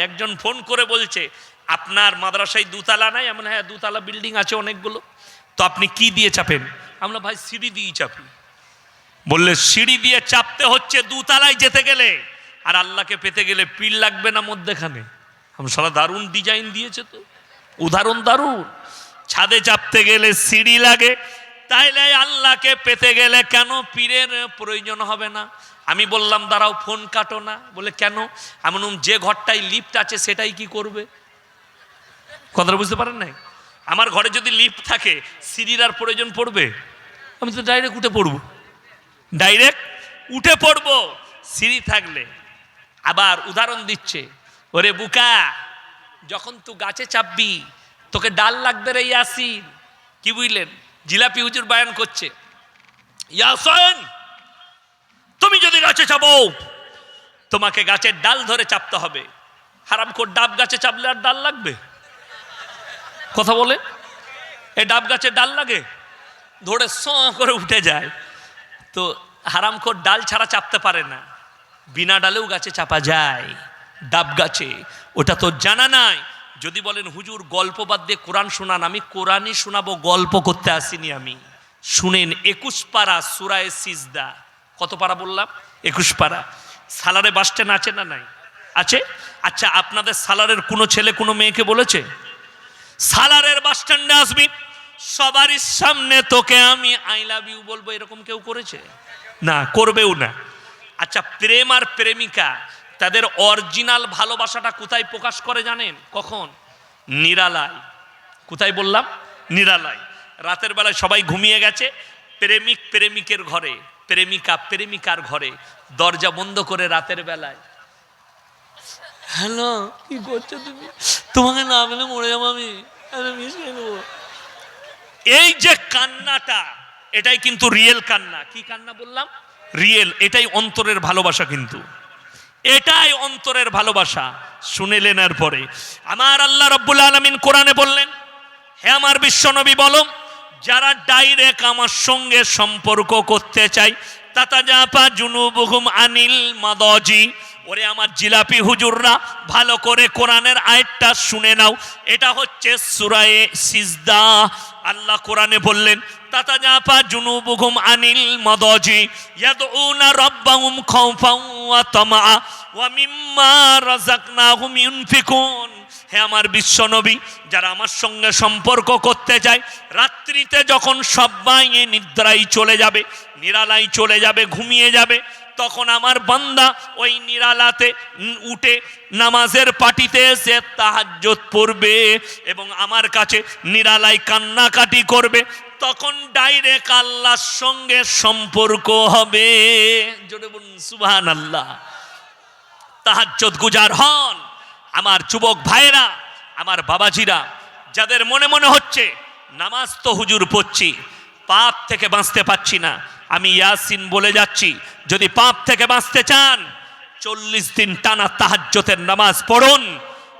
একজন ফোন করে বলছে, আপনার মাদ্রাসায় দুতলা নাই? এমন হ্যাঁ দুতলা বিল্ডিং আছে অনেকগুলো। তো আপনি কি দিয়ে চাপেন? আমরা ভাই, সিঁড়ি দিয়েই চাপি। বললে, সিঁড়ি দিয়ে চাপতে হচ্ছে দুতলায় যেতে গেলে। আর আল্লাহকে পেতে গেলে পিল লাগবে না মধ্যেখানে। আমি সারা দারুণ ডিজাইন দিয়েছে তো। উদাহরণ দারুণ। ছাদে চাপতে গেলে সিঁড়ি লাগে তাইলে আল্লাহকে পেতে গেলে কেন পীরের প্রয়োজন হবে না? আমি বললাম, দাঁড়াও, ফোন কাটো না। বলে, কেন? এমন যে ঘরটায় লিফট আছে, সেটাই কি করবে? কথাটা বুঝতে পারেন নাই? আমার ঘরে যদি লিফট থাকে, সিঁড়ির আর প্রয়োজন পড়বে? আমি তো ডাইরেক্ট উঠে পড়ব। ডাইরেক্ট উঠে পড়ব, সিঁড়ি থাকলে। আবার উদাহরণ দিচ্ছে, ওরে বুকা, যখন তুই গাছে চাপবি, তোকে ডাল লাগবে রে ইয়াসিন। কি বুঝলেন? জিলাপি হুজুর বায়ান করছে। ইয়াসিন তুমি যদি গাছে চাপো তোমাকে গাছের ডাল ধরে চাপতে হবে। হারাম কর ডাব গাছে চাপলে আর ডাল লাগবে? কথা বলে? এ ডাব গাছে ডাল লাগে? ধরে স করে উঠে যায়। তো হারামখোর ডাল ছাড়া চাপতে পারে না। বিনা ডালেও গাছে চাপা যায়। ডাব গাছে, ওটা তো জানা নাই। যদি বলেন, হুজুর, গল্প বাদ দিয়ে কোরআন শোনান, আমি কোরআনই শোনাবো, গল্প করতে আসিনি আমি। শুনেন, একুশ পারা সুরায় সিজদা। কত পারা বললাম? একুশ পাড়া সালারে বাস স্ট্যান্ড আছে না নাই? আছে? আচ্ছা আপনাদের সালারের কোনো ছেলে, কোনো মেয়েকে বলেছে? সালারের বাস স্ট্যান্ডে আসবি, সবারই সামনে তোকে আমি আই লাভ ইউ বলব, এরকম কেউ করেছে? না, করবেও না। আচ্ছা প্রেম আর প্রেমিকা তাদের অরিজিনাল ভালোবাসাটা কোথায় প্রকাশ করে জানেন? কখন? নিরালায়। কোথায় বললাম? নিরালায়। রাতের বেলায় সবাই ঘুমিয়ে গেছে, প্রেমিক প্রেমিকের ঘরে, প্রেমিকা প্রেমিকার ঘরে, দরজা বন্ধ করে রাতের বেলায়। হ্যালো, কি করছ তুমি? তোমাকে না পেলে মরে যাব আমি। এই যে কান্নাটা, এটাই কিন্তু রিয়েল কান্না। কি কান্না বললাম? রিয়েল, এটাই অন্তরের ভালোবাসা কিন্তু। এটাই অন্তরের ভালোবাসা। শুনেলেন এর পরে আমার আল্লাহ রব্বুল আলমিন কোরআনে বললেন, হে আমার বিশ্বনবী বলো, যারা ডাইরেক্ট আমার সঙ্গে সম্পর্ক করতে চাই তাতা জাপা জুনুবুহুম আনিল মাদজি, ওরে আমার জিলাপি হুজুররা, ভালো করে কোরআনের আয়াতটা শুনে নাও। এটা হচ্ছে সুরায়ে সিজদা। আল্লাহ কোরআনে বললেন তাতা জাপা জুনুবুহুম আনিল ওয়া মিম্মা হে আমার বিশ্বনবী, যারা আমার সঙ্গে সম্পর্ক করতে চায় রাত্রিতে যখন সবাই নিদ্রায় চলে যাবে, নিরালায় চলে যাবে, ঘুমিয়ে যাবে তখন আমার বান্দা ওই নিরালাতে উঠে নামাজের পাটিতে এসে তাহাজ্জত পড়বে এবং আমার কাছে নিরালায় কান্নাকাটি করবে। তখন ডাইরেক্ট আল্লাহর সঙ্গে সম্পর্ক হবে। জোরে বলুন আল্লাহ তাহাজ্জত গুজার হন। আমার যুবক ভাইয়েরা, আমার বাবাজিরা, যাদের মনে মনে হচ্ছে, নামাজ তো হুজুর পড়ছি, পাপ থেকে বাঁচতে পারছি না। আমি ইয়াসিন বলে যাচ্ছি, যদি পাপ থেকে বাঁচতে চান, চল্লিশ দিন টানা তাহাজ্জতের নামাজ পড়ুন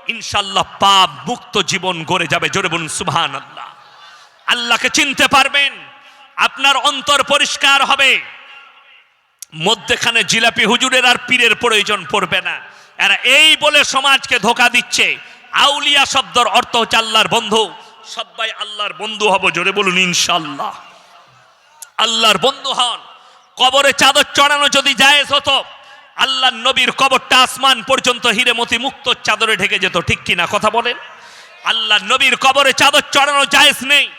ইনশাল্লাহ পাপ মুক্ত জীবন গড়ে যাবে, জোরে বলুন সুবহান আল্লাহ আল্লাহকে চিনতে পারবেন, আপনার অন্তর পরিষ্কার হবে। মধ্যেখানে জিলাপি হুজুরের আর পীরের প্রয়োজন পড়বে না। এরা এই বলে সমাজকে ধোকা দিচ্ছে। আউলিয়া শব্দর অর্থ হচ্ছে আল্লাহর বন্ধু। সবাই আল্লাহর বন্ধু হব, জোরে বলুন ইনশাল্লাহ আল্লাহর বন্ধু হন। কবরে চাদর চড়ানো যদি জায়েজ হতো আল্লাহ নবীর কবরটা আসমান পর্যন্ত হিরেমতি মুক্ত চাদরে ঢেকে যেত, ঠিক কিনা কথা বলেন? আল্লাহ নবীর কবরে চাদর চড়ানো জায়েজ নেই।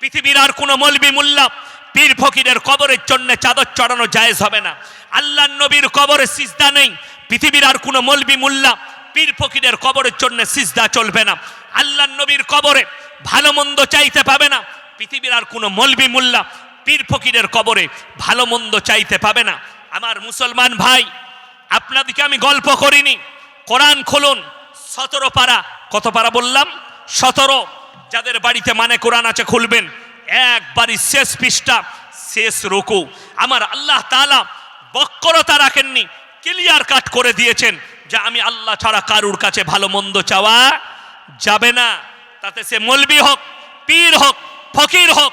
পৃথিবীর আর কোনো মলবি মুল্লা পীর ফকিরের কবরের জন্য চাদর চড়ানো জায়েজ হবে না। আল্লাহ নবীর কবরে সিজদা নেই। পৃথিবীর আর কোনো মলবি মুল্লা পীর ফকিরের কবরের জন্য সিজদা চলবে না। আল্লাহ নবীর কবরে ভালো মন্দ চাইতে পাবে না। পৃথিবীর আর কোনো মলবি মুল্লা পীর ফকিরের কবরে ভালো মন্দ চাইতে পাবে না। আমার মুসলমান ভাই আপনাদেরকে আমি গল্প করিনি। কোরআন খুলুন, সতেরো পারা, কত পারা বললাম? সতেরো। যাদের বাড়িতে মানে কোরআন আছে, খুলবেন। একবারই শেষ পৃষ্ঠা, শেষ রুকু। আমার আল্লাহ তাআলা বক্রতা রাখেননি, ক্লিয়ার কাট করে দিয়েছেন যে আমি আল্লাহ ছাড়া কারুর কাছে ভালো মন্দ চাওয়া যাবে না। তাতে সে মলবি হোক, পীর হোক, ফকির হোক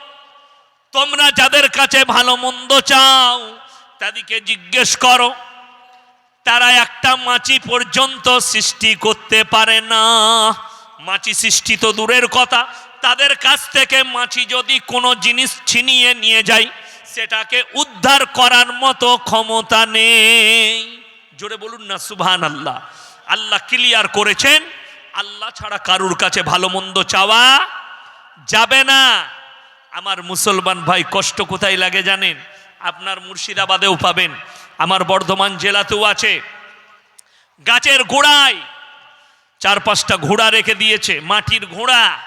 তোমরা যাদের কাছে ভালো মন্দ চাও, তাদেরকে জিজ্ঞেস করো। তারা একটা মাছি পর্যন্ত সৃষ্টি করতে পারে না। মাছি সৃষ্টি তো দূরের কথা। তাদের কাছ থেকে মাছি যদি কোনো জিনিস ছিনিয়ে নিয়ে যায়, সেটাকে উদ্ধার করার মতো ক্ষমতা নেই। জোরে বলুন না সুবহান আল্লাহ আল্লাহ ক্লিয়ার করেছেন। আল্লাহ ছাড়া কারুর কাছে ভালো মন্দ চাওয়া যাবে না। আমার মুসলমান ভাই কষ্ট কোথায় লাগে জানেন? আপনার মুর্শিদাবাদেও পাবেন। আমার বর্ধমান জেলাতেও আছে। গাছের গোড়ায় চার পাঁচটা ঘোড়া রেখে দিয়েছে, মাটির ঘোড়া।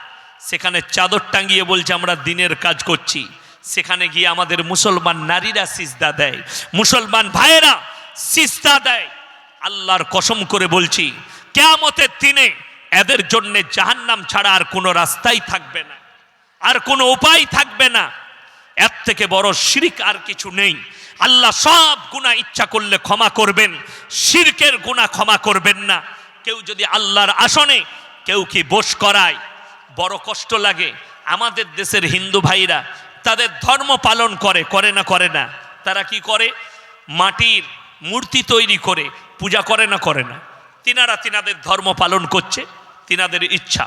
সেখানে চাদর টাঙ্গিয়ে বলছে, আমরা দিনের কাজ করছি। সেখানে গিয়ে আমাদের মুসলমান নারীরা সিজদা দেয়। মুসলমান ভাইয়েরা সিজদা দেয়। আল্লাহর কসম করে বলছি, কেয়ামতের দিনে এদের জন্যে জাহান্নাম ছাড়া আর কোনো রাস্তাই থাকবে না। আর কোনো উপায় থাকবে না। এর থেকে বড় শিরিক আর কিছু নেই। আল্লাহ সব গুণা ইচ্ছা করলে ক্ষমা করবেন, শিরকের গুণা ক্ষমা করবেন না। কেউ যদি আল্লাহর আসনে কেউ কি বস করায়, বড় কষ্ট লাগে। আমাদের দেশের হিন্দু ভাইরা তাদের ধর্ম পালন করে করে না করে না। তারা কি করে? মাটির মূর্তি তৈরি করে, পূজা করে না করে না। তিনারা তিনাদের ধর্ম পালন করছে, তিনাদের ইচ্ছা।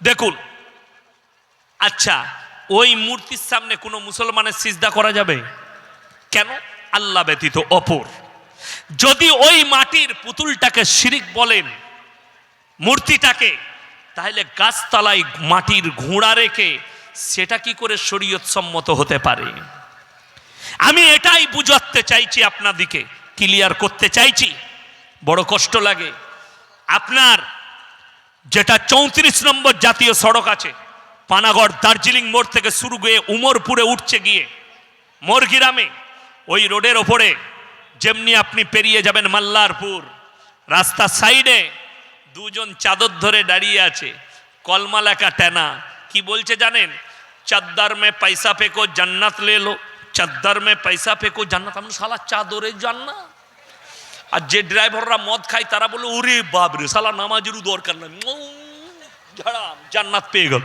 দেখুন আচ্ছা ওই মূর্তির সামনে কোনো মুসলমানের সিজদা করা যাবে? কেন? আল্লাহ ব্যতীত অপর। যদি ওই মাটির পুতুলটাকে শিরিক বলেন, মূর্তিটাকে, তাহলে গাছতলায় মাটির ঘোড়া রেখে সেটা কি করে শরীয়ত সম্মত হতে পারে? আমি এটাই বুঝাতে চাইছি আপনাদিকে, ক্লিয়ার করতে চাইছি। বড় কষ্ট লাগে। আপনার যেটা চৌত্রিশ নম্বর জাতীয় সড়ক আছে পানাগড় দার্জিলিং মোড় থেকে শুরু হয়ে উমরপুরে উঠছে গিয়ে মোরগিরামে। ওই রোডের ওপরে যেমনি আপনি পেরিয়ে যাবেন মাল্লারপুর রাস্তার সাইডে দুজন চাদর ধরে দাঁড়িয়ে আছে কলমা লেখা টেনা কি বলছে জানেন? চাদ্দার মে পয়সা ফেকো জান্নাত লে লো, চাদ্দার মে পয়সা ফেকো জান্নাত। আমি সালা চাদরে জান্নাত? আর যে ড্রাইভাররা মদ খায়, তারা বলে ওরে বাবরে সালা নামাজেরও দরকার নাই ঝাড়াম, জান্নাত পেয়ে গেল।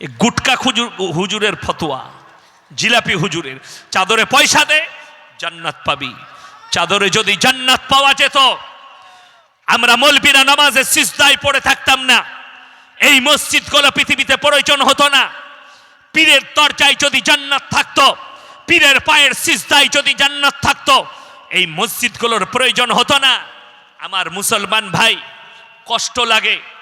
এ গুটকা খুজুর, হুজুরের ফতোয়া, জিলাপি হুজুরের। চাদরে পয়সা দে, জান্নাত পাবি। চাদরে যদি জান্নাত পাওয়া যেত, আমরা মলবিরা নামাজে সিজদায় পড়ে থাকতাম না। এই মসজিদগুলো পৃথিবীতে প্রয়োজন হতো না। পীরের দরজায় যদি জান্নাত থাকতো, পীরের পায়ের সিজদায় যদি জান্নাত থাকতো, এই মসজিদগুলোর প্রয়োজন হতো না। আমার মুসলমান ভাই, কষ্ট লাগে।